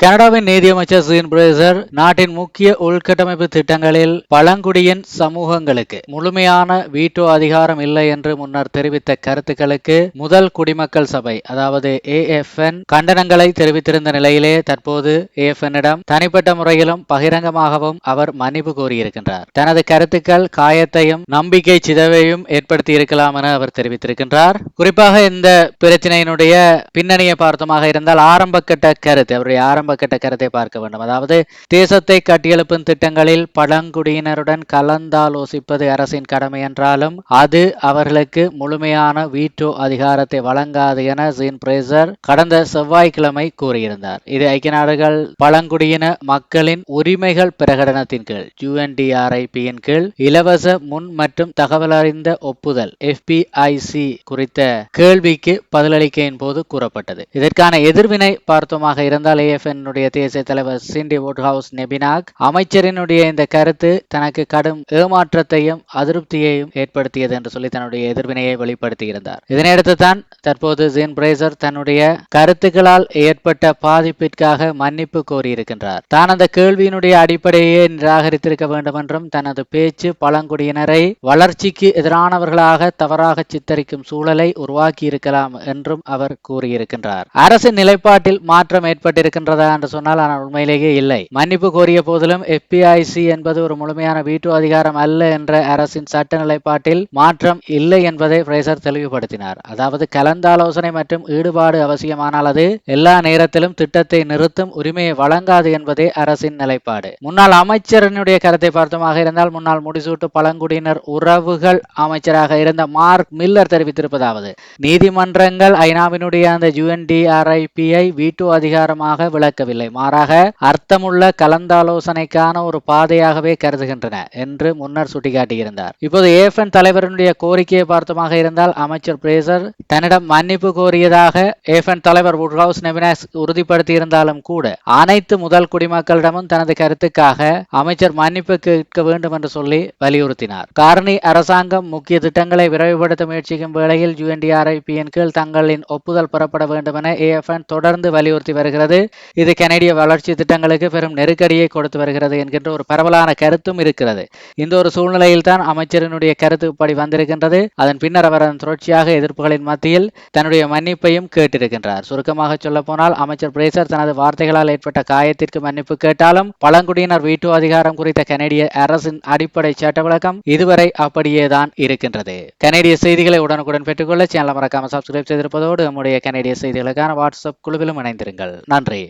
கனடாவின் நீதியமைச்சர் சீன் பிரேசர் நாட்டின் முக்கிய உள்கட்டமைப்பு திட்டங்களில் பழங்குடியின் சமூகங்களுக்கு முழுமையான வீட்டோ அதிகாரம் இல்லை என்று முன்னர் தெரிவித்த கருத்துக்களுக்கு முதல் குடிமக்கள் சபை அதாவது ஏஎஃப்என் கண்டனங்களை தெரிவித்திருந்த நிலையிலே தற்போது ஏஎஃப்என்னிடம் தனிப்பட்ட முறையிலும் பகிரங்கமாகவும் அவர் மன்னிப்பு கோரியிருக்கின்றார். தனது கருத்துக்கள் காயத்தையும் நம்பிக்கை சிதவையும் ஏற்படுத்தி இருக்கலாம் என அவர் தெரிவித்திருக்கின்றார். குறிப்பாக இந்த பிரச்சனையினுடைய பின்னணியை பார்த்தமாக இருந்தால் ஆரம்ப கட்ட கருத்து அவருடைய ஆரம்ப கிட்ட கருத்தை பார்க்க வேண்டும். அதாவது தேசத்தை கட்டியெழுப்பும் திட்டங்களில் பழங்குடியினருடன் கலந்தாலோசிப்பது அரசின் கடமை என்றாலும் அது அவர்களுக்கு முழுமையான வீட்டோ அதிகாரத்தை வழங்காது என ஜீன் பிரேசர் கடந்த செவ்வாய்க்கிழமை கூறியிருந்தார். இது ஐக்கிய நாடுகள் பழங்குடியின மக்களின் உரிமைகள் பிரகடனத்தின் கீழ் யுஎன்டிஆர்ஐபியின் கீழ் இலவச முன் மற்றும் தகவல் அறிந்த ஒப்புதல் எஃபிஐசி குறித்த கேள்விக்கு பதிலளிக்கையின் போது கூறப்பட்டது. இதற்கான எதிர்வினை பார்த்தோமாக இருந்தால் ஏஎஃப்என் தேசிய தலைவர் சிண்டி வுட்ஹவுஸ் நெபினாக் அமைச்சரினுடைய இந்த கருத்து தனக்கு கடும் ஏமாற்றத்தையும் அதிருப்தியையும் ஏற்படுத்தியது என்று சொல்லி தன்னுடைய எதிர்வினையை வெளிப்படுத்தியிருந்தார். இதனையடுத்து தான் தற்போது ஜீன் பிரேசர் தன்னுடைய கருத்துக்களால் ஏற்பட்ட பாதிப்பிற்காக மன்னிப்பு கோரியிருக்கின்றார். தான் அந்த கேள்வியினுடைய அடிப்படையே நிராகரித்திருக்க வேண்டும் என்றும் தனது பேச்சு பழங்குடியினரை வளர்ச்சிக்கு எதிரானவர்களாக தவறாக சித்தரிக்கும் சூழலை உருவாக்கி இருக்கலாம் என்றும் அவர் கூறியிருக்கின்றார். அரசின் நிலைப்பாட்டில் மாற்றம் ஏற்பட்டிருக்கின்றதா என்று சொன்னால் ஆனால் உண்மையிலேயே இல்லை. மன்னிப்பு கோரிய போதிலும் எஃபிஐசி என்பது ஒரு முழுமையான வீட்டு அதிகாரம் அல்ல என்ற அரசின் சட்ட நிலைப்பாட்டில் மாற்றம் இல்லை என்பதை பிரேசர் தெளிவுபடுத்தினார். அதாவது கலந்தாலோசனை மற்றும் ஈடுபாடு அவசியமானால் அது எல்லா நேரத்திலும் திட்டத்தை நிறுத்தும் உரிமையை வழங்காது என்பதே அரசின் நிலைப்பாடு. முன்னாள் அமைச்சரனுடைய கருத்தை பார்த்தமாக இருந்தால் முன்னாள் முடிசூட்டு பழங்குடியினர் உறவுகள் அமைச்சராக இருந்த மார்க் மில்லர் தெரிவித்திருப்பதாவது நீதிமன்றங்கள் ஐநாவினுடைய அந்த யுஎன்டிஆர்ஐபியை வீட்டு அதிகாரமாக விளக்க விளக்கவில்லை மாறாக அர்த்தமுள்ள கலந்தாலோசனைக்கான ஒரு பாதையாகவே கருதுகின்றன என்று முன்னர் சுட்டிக்காட்டியிருந்தார். இப்போது ஏஃபன் தலைவருடைய கோரிக்கையை பார்த்தமாக இருந்தால் அமைச்சர் பிரேசர் தன்னிடம் மன்னிப்பு கோரியதாக ஏஃபன் தலைவர் வுட்ஹவுஸ் நெபினாஸ் உறுதிப்படுத்தியிருந்தாலும் கூட அனைத்து முதல் குடிமக்களிடமும் தனது கருத்துக்காக அமைச்சர் மன்னிப்பு கேட்க வேண்டும் என்று சொல்லி வலியுறுத்தினார். காரணி அரசாங்கம் முக்கிய திட்டங்களை விரைவுபடுத்த முயற்சிக்கும் வேளையில் யுஎன்டிஆர்ஐபியின் கீழ் தங்களின் ஒப்புதல் பெறப்பட வேண்டும் என ஏஎஃப்என் தொடர்ந்து வலியுறுத்தி வருகிறது. இது கனடிய வளர்ச்சி திட்டங்களுக்கு பெரும் நெருக்கடியை கொடுத்து வருகிறது என்கின்ற ஒரு பரவலான கருத்தும் இருக்கிறது. இந்த ஒரு சூழ்நிலையில் தான் அமைச்சரினுடைய கருத்து இப்படி வந்திருக்கின்றது. அதன் பின்னர் அவர் அதன் தொடர்ச்சியாக எதிர்ப்புகளின் மத்தியில் தன்னுடைய மன்னிப்பையும் கேட்டிருக்கின்றார். சுருக்கமாக சொல்ல போனால் அமைச்சர் பிரேசர் தனது வார்த்தைகளால் ஏற்பட்ட காயத்திற்கு மன்னிப்பு கேட்டாலும் பழங்குடியினர் வீட்டு அதிகாரம் குறித்த கனடிய அரசின் அடிப்படை சட்ட விளக்கம் இதுவரை அப்படியேதான் இருக்கின்றது. கனடிய செய்திகளை உடனுக்குடன் பெற்றுக்கொள்ள சேனல் மறக்காம சப்ஸ்கிரைப் செய்திருப்பதோடு நம்முடைய கனடிய செய்திகளுக்கான வாட்ஸ்அப் குழுவிலும் இணைந்திருங்கள். நன்றி.